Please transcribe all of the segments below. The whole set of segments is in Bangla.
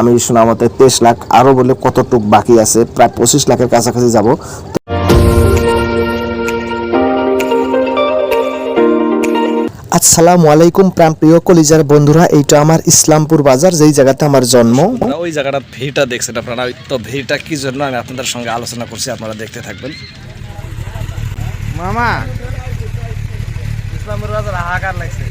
আমি শোনা মতে তেইশ লাখ আরও বলে কতটুক বাকি আছে? প্রায় পঁচিশ লাখের কাছাকাছি যাব। আসসালামু আলাইকুম প্রাণ প্রিয় কলিজার বন্ধুরা এইটা আমার ইসলামপুর বাজার যেই জায়গাতে আমার জন্ম। ওই জায়গাটা ভিড়টা দেখছেন আপনারা তো ভিড়টা কি জন্য আমি আপনাদের সঙ্গে আলোচনা করছি আপনারা দেখতে থাকবেন। মামা ইসলামের বাজার হাহাকার লাগছে।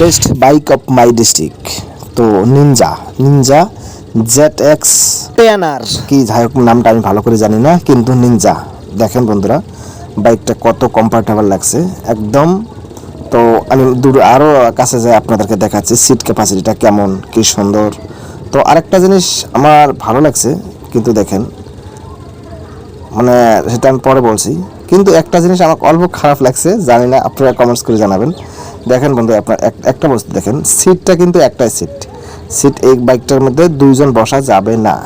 Best bike of my district তো নিনজা নিনজা জেড এক্স পেয়ানার কি যাই হোক নামটা আমি ভালো করে জানি না কিন্তু নিনজা দেখেন বন্ধুরা বাইকটা কত কমফর্টেবল লাগছে। একদম তো আমি দূর আরও কাছে যাই আপনাদেরকে দেখাচ্ছি সিট ক্যাপাসিটিটা কেমন কি সুন্দর। তো আরেকটা জিনিস আমার ভালো লাগছে কিন্তু দেখেন মানে সেটা আমি পরে বলছি কিন্তু একটা জিনিস আমার অল্প খারাপ লাগছে জানি না আপনারা কমেন্টস করে জানাবেন। দেখেন বন্ধু, আপনার এক- একটা বস্তু দেখেন সিটটা কিন্তু একটাই সিট সিট এই বাইকটার মধ্যে দুইজন বসা যাবে না।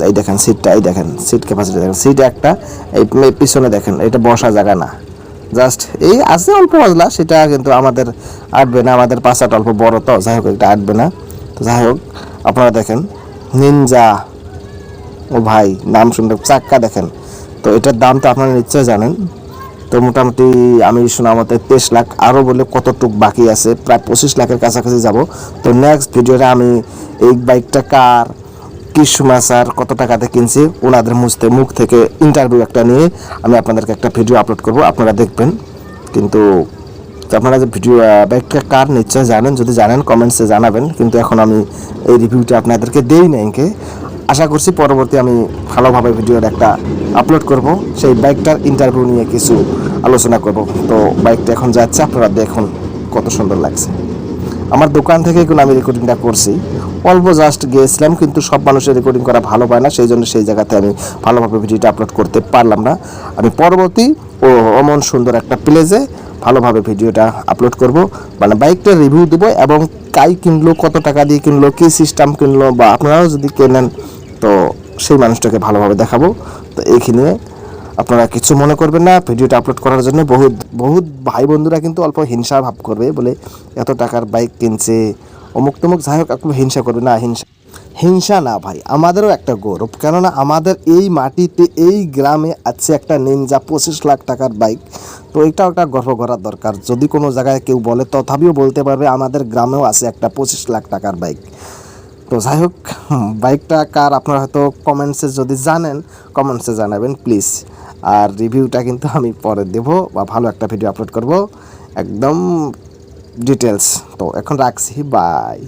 এই দেখেন সিটটা এই দেখেন সিট ক্যাপাসিটি দেখেন সিট একটা, এই পিছনে দেখেন, এটা বসা জায়গা না। জাস্ট এই আছে অল্প মজলা সেটা কিন্তু আমাদের আটবে না, আমাদের পাশাটা অল্প বড় তো, যাই হোক, এটা আটবে না। তো যাই হোক, আপনারা দেখেন নিনজা ও ভাই, নাম শুনতে চাক্কা দেখেন। তো এটার দাম তো আপনারা নিশ্চয় জানেন। তো মোটামুটি আমি শোনা মতে তেইশ লাখ আরও বলে কতটুক বাকি আছে, প্রায় পঁচিশ লাখের কাছাকাছি যাব। তো নেক্সট ভিডিওতে আমি এই বাইকটা কার, কি সময় স্যার কত টাকাতে কিনছি, ওনাদের মুছতে মুখ থেকে ইন্টারভিউ একটা নিয়ে আমি আপনাদেরকে একটা ভিডিও আপলোড করব, আপনারা দেখবেন। কিন্তু আপনারা যে ভিডিও বাইকটা কার নিশ্চয় জানেন, যদি জানেন কমেন্টসে জানাবেন। কিন্তু এখন আমি এই রিভিউটা আপনাদেরকে দেই না এঁকে আশা করছি পরবর্তী আমি ভালোভাবে ভিডিওর একটা আপলোড করব, সেই বাইকটার ইন্টারভিউ নিয়ে কিছু আলোচনা করব। তো বাইকটা এখন যাচ্ছে, আপনারা দেখুন কত সুন্দর লাগছে। আমার দোকান থেকে কিন্তু আমি রেকর্ডিংটা করছি। অল্প জাস্ট গিয়েছিলাম কিন্তু সব মানুষের রেকর্ডিং করা ভালো পায় না, সেই জন্য সেই জায়গাতে আমি ভালোভাবে ভিডিওটা আপলোড করতে পারলাম না। আমি পরবর্তী ও অমন সুন্দর একটা প্লেজে ভালোভাবে ভিডিওটা আপলোড করব। মানে বাইকটার রিভিউ দেবো এবং কাই কিনলো, কত টাকা দিয়ে কিনলো, কী সিস্টেম কিনলো, বা আপনারাও যদি কেনেন, তো সেই মানুষটাকে ভালোভাবে দেখাবো। তো এইখানে আপনারা কিছু মনে করবেন না। ভিডিওটা আপলোড করার জন্য বহুত বহুত ভাই বন্ধুরা কিন্তু অল্প হিংসা ভাব করবে বলে এত টাকার বাইক কিনছে। অমুক তমুক, যাই হোক একটু হিংসা করবে না, হিংসা। হিংসা না ভাই, আমাদেরও একটা গৌরব। কেননা আমাদের এই মাটিতে, এই গ্রামে আছে একটা নিনজা পঁচিশ লাখ টাকার বাইক তো এটাও একটা গর্ব করার দরকার। যদি কোনো জায়গায় কেউ বলে, তথাপিও বলতে পারবে, আমাদের গ্রামেও আছে একটা পঁচিশ লাখ টাকার বাইক তো যাই হোক বাইকটা কার আপনারা হয়তো কমেন্টসে যদি জানেন কমেন্টসে জানাবেন প্লিজ আর রিভিউটা কিন্তু আমি পরে দেব বা ভালো একটা ভিডিও আপলোড করব। একদম ডিটেলস তো এখন রাখছি বাই